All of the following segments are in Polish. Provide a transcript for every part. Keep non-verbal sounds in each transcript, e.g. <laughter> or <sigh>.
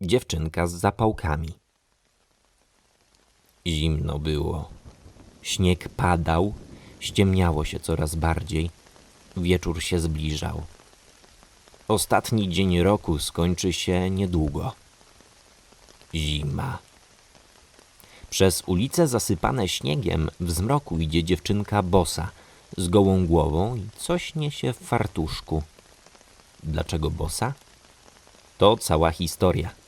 Dziewczynka z zapałkami. Zimno było. Śnieg padał, ściemniało się coraz bardziej. Wieczór się zbliżał. Ostatni dzień roku skończy się niedługo. Zima. Przez ulice zasypane śniegiem w zmroku idzie dziewczynka bosa, z gołą głową i coś niesie w fartuszku. Dlaczego bosa? To cała historia.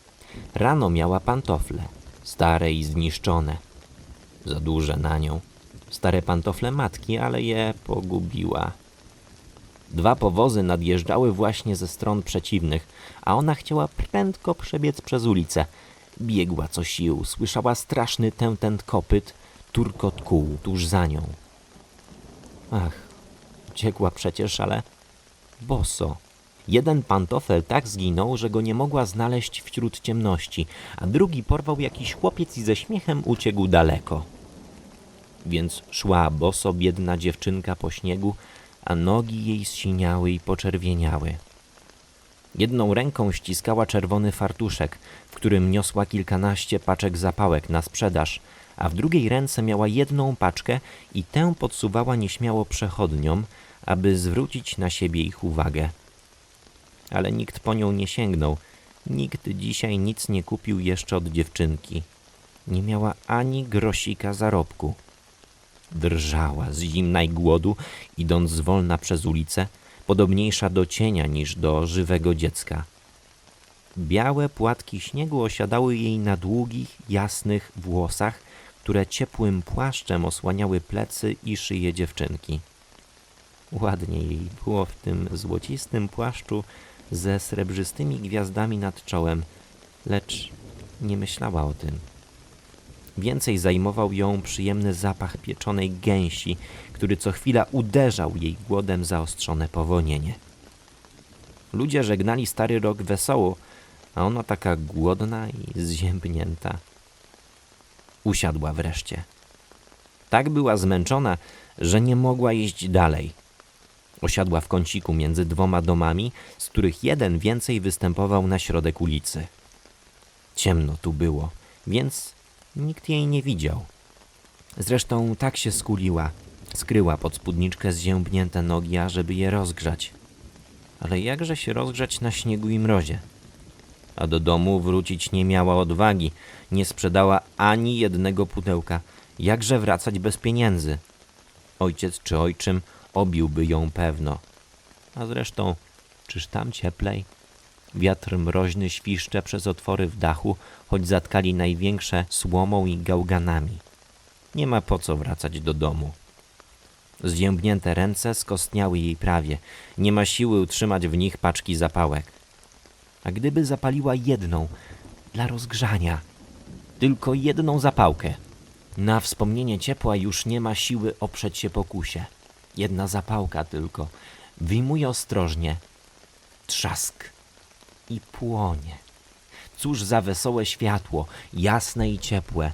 Rano miała pantofle, stare i zniszczone. Za duże na nią. Stare pantofle matki, ale je pogubiła. Dwa powozy nadjeżdżały właśnie ze stron przeciwnych, a ona chciała prędko przebiec przez ulicę. Biegła co sił, słyszała straszny tętent kopyt, turkot kół tuż za nią. Ach, uciekła przecież, ale boso. Jeden pantofel tak zginął, że go nie mogła znaleźć wśród ciemności, a drugi porwał jakiś chłopiec i ze śmiechem uciekł daleko. Więc szła boso biedna dziewczynka po śniegu, a nogi jej zsiniały i poczerwieniały. Jedną ręką ściskała czerwony fartuszek, w którym niosła kilkanaście paczek zapałek na sprzedaż, a w drugiej ręce miała jedną paczkę i tę podsuwała nieśmiało przechodniom, aby zwrócić na siebie ich uwagę. Ale nikt po nią nie sięgnął. Nikt dzisiaj nic nie kupił jeszcze od dziewczynki. Nie miała ani grosika zarobku. Drżała z zimna i głodu, idąc zwolna przez ulicę, podobniejsza do cienia niż do żywego dziecka. Białe płatki śniegu osiadały jej na długich, jasnych włosach, które ciepłym płaszczem osłaniały plecy i szyję dziewczynki. Ładnie jej było w tym złocistym płaszczu ze srebrzystymi gwiazdami nad czołem, lecz nie myślała o tym. Więcej zajmował ją przyjemny zapach pieczonej gęsi, który co chwila uderzał jej głodem zaostrzone powonienie. Ludzie żegnali stary rok wesoło, a ona taka głodna i zziębnięta. Usiadła wreszcie. Tak była zmęczona, że nie mogła iść dalej. Osiadła w kąciku między dwoma domami, z których jeden więcej występował na środek ulicy. Ciemno tu było, więc nikt jej nie widział. Zresztą tak się skuliła, skryła pod spódniczkę zziębnięte nogi, ażeby je rozgrzać. Ale jakże się rozgrzać na śniegu i mrozie? A do domu wrócić nie miała odwagi, nie sprzedała ani jednego pudełka. Jakże wracać bez pieniędzy? Ojciec czy ojczym obiłby ją pewno. A zresztą, czyż tam cieplej? Wiatr mroźny świszcze przez otwory w dachu, choć zatkali największe słomą i gałganami. Nie ma po co wracać do domu. Zziębnięte ręce skostniały jej prawie. Nie ma siły utrzymać w nich paczki zapałek. A gdyby zapaliła jedną, dla rozgrzania, tylko jedną zapałkę, na wspomnienie ciepła już nie ma siły oprzeć się pokusie. Jedna zapałka tylko. Wyjmuje ostrożnie. Trzask. I płonie. Cóż za wesołe światło, jasne i ciepłe.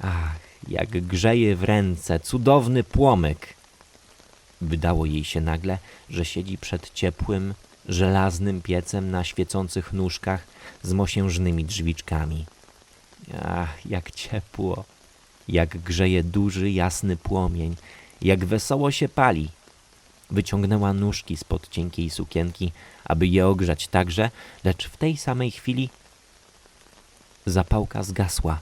Ach, jak grzeje w ręce, cudowny płomyk. Wydało jej się nagle, że siedzi przed ciepłym, żelaznym piecem na świecących nóżkach z mosiężnymi drzwiczkami. Ach, jak ciepło, jak grzeje duży, jasny płomień, jak wesoło się pali. Wyciągnęła nóżki spod cienkiej sukienki, aby je ogrzać także, lecz w tej samej chwili zapałka zgasła.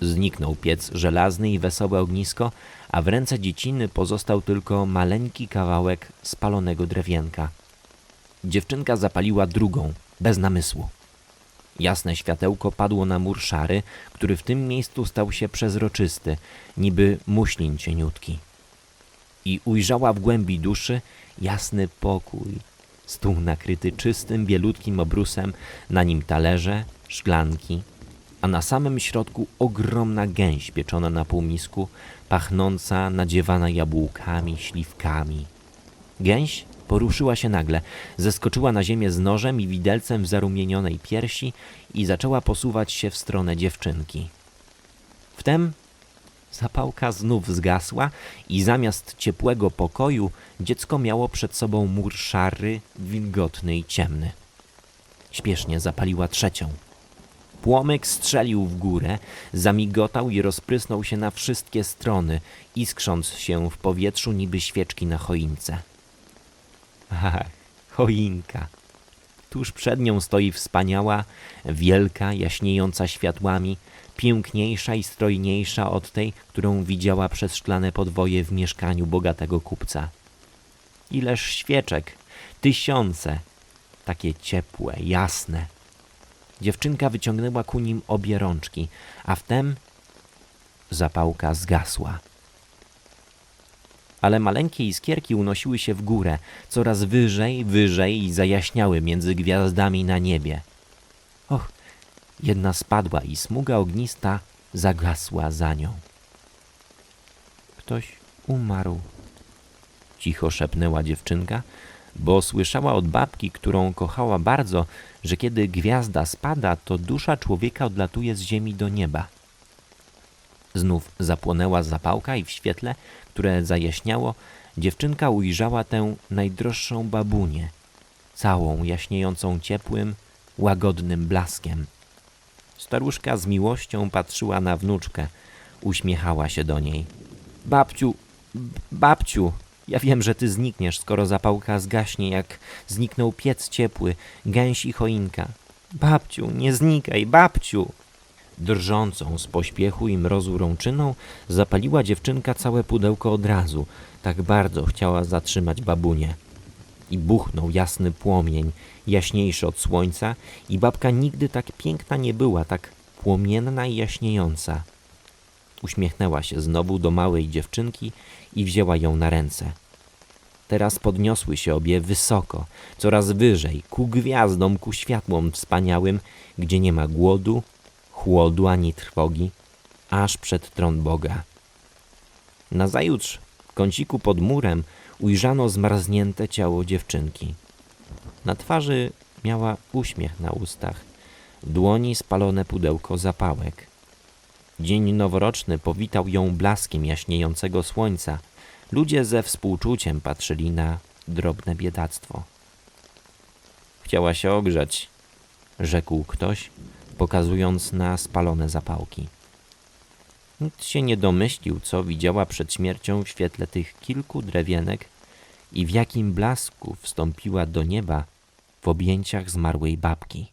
Zniknął piec żelazny i wesołe ognisko, a w ręce dzieciny pozostał tylko maleńki kawałek spalonego drewienka. Dziewczynka zapaliła drugą, bez namysłu. Jasne światełko padło na mur szary, który w tym miejscu stał się przezroczysty, niby muślin cieniutki. I ujrzała w głębi duszy jasny pokój, stół nakryty czystym, bielutkim obrusem, na nim talerze, szklanki, a na samym środku ogromna gęś pieczona na półmisku, pachnąca, nadziewana jabłkami, śliwkami. Gęś poruszyła się nagle, zeskoczyła na ziemię z nożem i widelcem w zarumienionej piersi i zaczęła posuwać się w stronę dziewczynki. Wtem zapałka znów zgasła i zamiast ciepłego pokoju dziecko miało przed sobą mur szary, wilgotny i ciemny. Śpiesznie zapaliła trzecią. Płomyk strzelił w górę, zamigotał i rozprysnął się na wszystkie strony, iskrząc się w powietrzu niby świeczki na choince. <laughs> Choinka. Tuż przed nią stoi wspaniała, wielka, jaśniejąca światłami, piękniejsza i strojniejsza od tej, którą widziała przez szklane podwoje w mieszkaniu bogatego kupca. Ileż świeczek, tysiące, takie ciepłe, jasne. Dziewczynka wyciągnęła ku nim obie rączki, a wtem zapałka zgasła. Ale maleńkie iskierki unosiły się w górę, coraz wyżej, wyżej i zajaśniały między gwiazdami na niebie. Och, jedna spadła i smuga ognista zagasła za nią. Ktoś umarł, cicho szepnęła dziewczynka, bo słyszała od babki, którą kochała bardzo, że kiedy gwiazda spada, to dusza człowieka odlatuje z ziemi do nieba. Znów zapłonęła zapałka i w świetle, które zajaśniało, dziewczynka ujrzała tę najdroższą babunię, całą jaśniejącą ciepłym, łagodnym blaskiem. Staruszka z miłością patrzyła na wnuczkę, uśmiechała się do niej. Babciu, babciu, ja wiem, że ty znikniesz, skoro zapałka zgaśnie, jak zniknął piec ciepły, gęś i choinka. Babciu, nie znikaj, babciu! Drżącą z pośpiechu i mrozu rączyną zapaliła dziewczynka całe pudełko od razu, tak bardzo chciała zatrzymać babunię. I buchnął jasny płomień, jaśniejszy od słońca, i babka nigdy tak piękna nie była, tak płomienna i jaśniejąca. Uśmiechnęła się znowu do małej dziewczynki i wzięła ją na ręce. Teraz podniosły się obie wysoko, coraz wyżej, ku gwiazdom, ku światłom wspaniałym, gdzie nie ma głodu, chłodu ani trwogi, aż przed tron Boga. Nazajutrz w kąciku pod murem ujrzano zmarznięte ciało dziewczynki. Na twarzy miała uśmiech na ustach, dłoni spalone pudełko zapałek. Dzień noworoczny powitał ją blaskiem jaśniejącego słońca. Ludzie ze współczuciem patrzyli na drobne biedactwo. Chciała się ogrzać, rzekł ktoś, pokazując na spalone zapałki. Nikt się nie domyślił, co widziała przed śmiercią w świetle tych kilku drewienek i w jakim blasku wstąpiła do nieba w objęciach zmarłej babki.